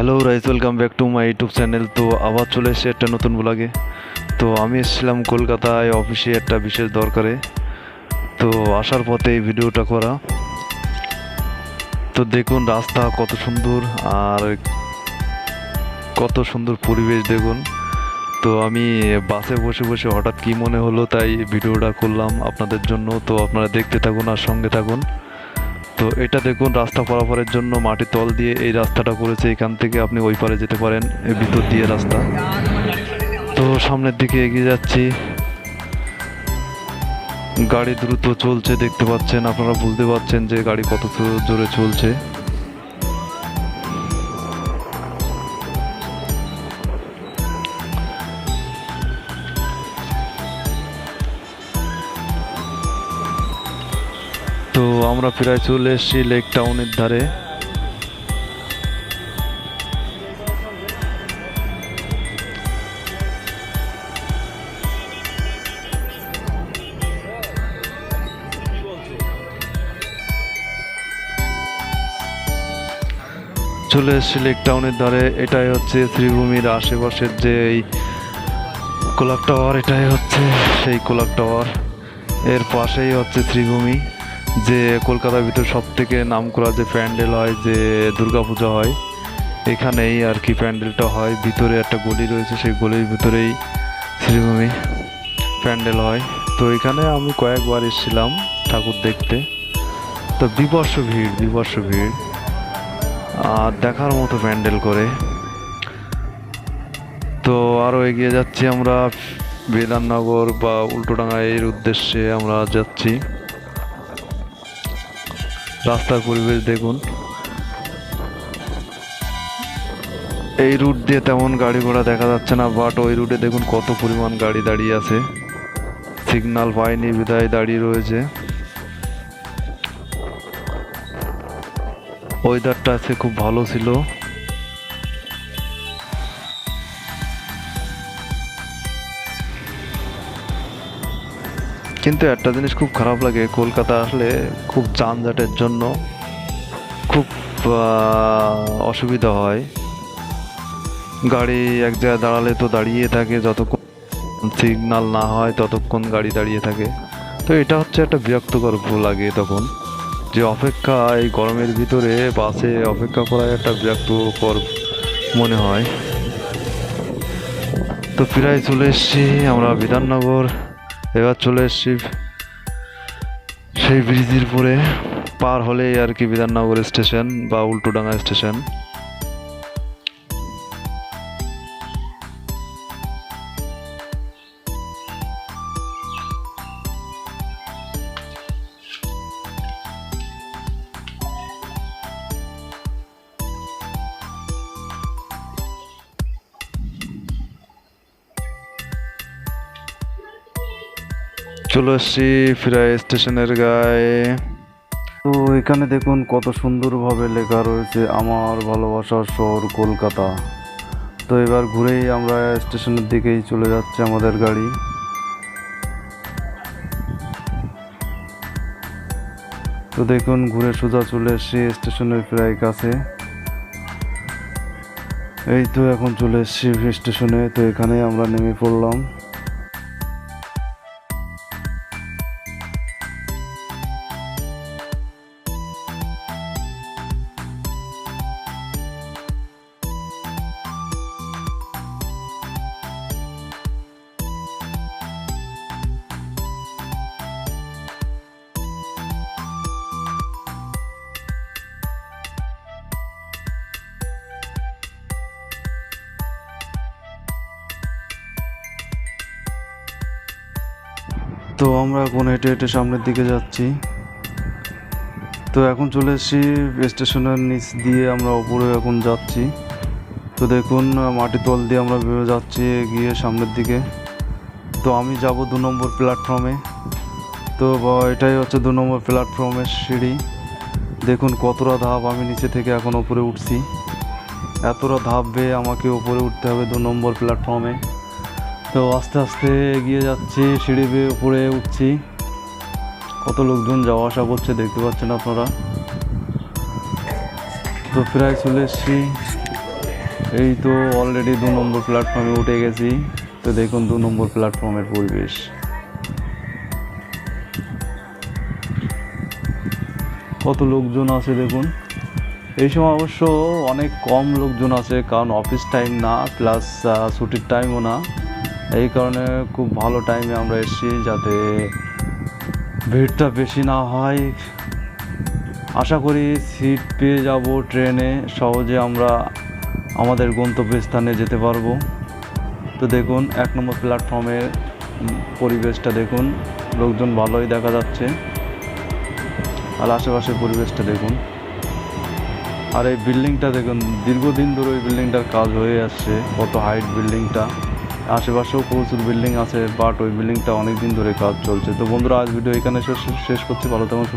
Hello rice welcome back to my YouTube channel তো আবার চলে এসেছে একটা নতুন ব্লগে তো আমি এসেছিলাম কলকাতায় অফিসে একটা বিশেষ দরকারে। তো আসার পথে এই ভিডিওটা করা। তো দেখুন রাস্তা কত সুন্দর আর কত সুন্দর পরিবেশ দেখুন। তো আমি বাসে বসে বসে হঠাৎ কি মনে হলো তাই ভিডিওটা করলাম আপনাদের জন্য। তো আপনারা দেখতে থাকুন আর সঙ্গে থাকুন। তো এটা দেখুন, রাস্তা পারাপারের জন্য মাটি তল দিয়ে এই রাস্তাটা করেছে। এখান থেকে আপনি ওই পারে যেতে পারেন ভিতর দিয়ে রাস্তা। তো সামনের দিকে এগিয়ে যাচ্ছি। গাড়ি দ্রুত চলছে, দেখতে পাচ্ছেন, আপনারা বুঝতে পারছেন যে গাড়ি কত জোরে চলছে। তো আমরা প্রায় চলে এসেছি লেক টাউনের ধারে। চলে এসেছি লেক টাউনের ধারে, এটাই হচ্ছে শ্রীভূমির আশেপাশের যে এই কোলাক টাওয়ার এটাই হচ্ছে সেই কোলাক টাওয়ার এর পাশেই হচ্ছে শ্রীভূমি যে কলকাতার ভিতর সব থেকে নাম করা যে প্যান্ডেল হয়, যে দুর্গাপূজা হয়, এখানেই আর কি প্যান্ডেলটা হয়। ভিতরে একটা গলি রয়েছে, সেই গলির ভিতরেই শ্রীভূমি প্যান্ডেল হয়। তো এখানে আমি কয়েকবার এসেছিলাম ঠাকুর দেখতে। তো বিবর্ষ ভিড় বিবর্ষ ভিড়। আর দেখার মতো প্যান্ডেল করে। তো আরও এগিয়ে যাচ্ছি আমরা। বেদাননগর বা উল্টোডাঙ্গা এর উদ্দেশ্যে আমরা যাচ্ছি। রাস্তার পরিবেশ দেখুন। এই রুট দিয়ে তেমন গাড়ি ঘোড়া দেখা যাচ্ছে না বাট ওই রুটে দেখুন কত পরিমাণ গাড়ি দাঁড়িয়ে আছে। সিগনাল পায়নি বিদায় দাঁড়িয়ে রয়েছে। ওয়েদারটা আজকে খুব ভালো ছিল। কিন্তু একটা জিনিস খুব খারাপ লাগে, কলকাতা আসলে খুব যানজটের জন্য খুব অসুবিধা হয়। গাড়ি এক জায়গায় দাঁড়ালে তো দাঁড়িয়ে থাকে, যতক্ষণ সিগনাল না হয় ততক্ষণ গাড়ি দাঁড়িয়ে থাকে। তো এটা হচ্ছে একটা বিরক্তকর লাগে তখন, যে অপেক্ষা এই গরমের ভিতরে বাসে অপেক্ষা করা একটা বিরক্তকর মনে হয়। তো প্রায় চলে এসেছি আমরা বিধাননগর। এবার চলে এসছি সেই ব্রিজের পরে পার হলেই আর কি বিধাননগর স্টেশন বা উল্টোডাঙ্গা স্টেশন। চলে এসছি প্রায় স্টেশনের গায়ে। তো এখানে দেখুন কত সুন্দরভাবে লেখা রয়েছে, আমার ভালোবাসার শহর কলকাতা। তো এবার ঘুরেই আমরা স্টেশনের দিকেই চলে যাচ্ছে আমাদের গাড়ি। তো দেখুন, ঘুরে সোজা চলে এসছি স্টেশনের প্রায় কাছে। এই তো এখন চলে এসছি স্টেশনে, তো এখানে আমরা নেমে পড়লাম। তো আমরা এখন হেঁটে হেঁটে সামনের দিকে যাচ্ছি। তো এখন চলে এসেছি স্টেশনের নিচ দিয়ে আমরা ওপরে এখন যাচ্ছি। তো দেখুন, মাটির তল দিয়ে আমরা বেরো যাচ্ছি গিয়ে সামনের দিকে। তো আমি যাব দু নম্বর প্ল্যাটফর্মে। তো এটাই হচ্ছে দু নম্বর প্ল্যাটফর্মের সিঁড়ি। দেখুন, কতটা ধাপ আমি নিচে থেকে এখন ওপরে উঠছি। এতটা ধাপ বেয়ে আমাকে ওপরে উঠতে হবে দু নম্বর প্ল্যাটফর্মে। তো আস্তে আস্তে এগিয়ে যাচ্ছি, সিঁড়ি বেয়ে উপরে উঠছি। কত লোকজন যাওয়া আসা করছে দেখতে পাচ্ছেন আপনারা? তো প্রায় চলে এসেছি। এই তো অলরেডি দু নম্বর প্ল্যাটফর্মে উঠে গেছি। তো দেখুন দু নম্বর প্ল্যাটফর্মের পরিবেশ। কত লোকজন আছে দেখুন। এই সময় অবশ্য অনেক কম লোকজন আছে, কারণ অফিস টাইম না প্লাস ছুটির টাইমও না। এই কারণে খুব ভালো টাইমে আমরা এসেছি যাতে ভিড়টা বেশি না হয়। আশা করি সিট পেয়ে যাব ট্রেনে সহজে আমরা আমাদের গন্তব্যস্থানে যেতে পারব। তো দেখুন, এক নম্বর প্ল্যাটফর্মের পরিবেশটা দেখুন, লোকজন ভালোই দেখা যাচ্ছে। আর আশেপাশের পরিবেশটা দেখুন। আর এই বিল্ডিংটা দেখুন, দীর্ঘদিন ধরে ওই বিল্ডিংটার কাজ হয়ে আসছে কত হাইট বিল্ডিংটা আশেপাশেও প্রচুর বিল্ডিং আছে বাট ওই বিল্ডিংটা অনেক দিন ধরে কাজ চলছে। তো বন্ধুরা, আজ ভিডিও এখানে শেষ করছি। ভালো তেমন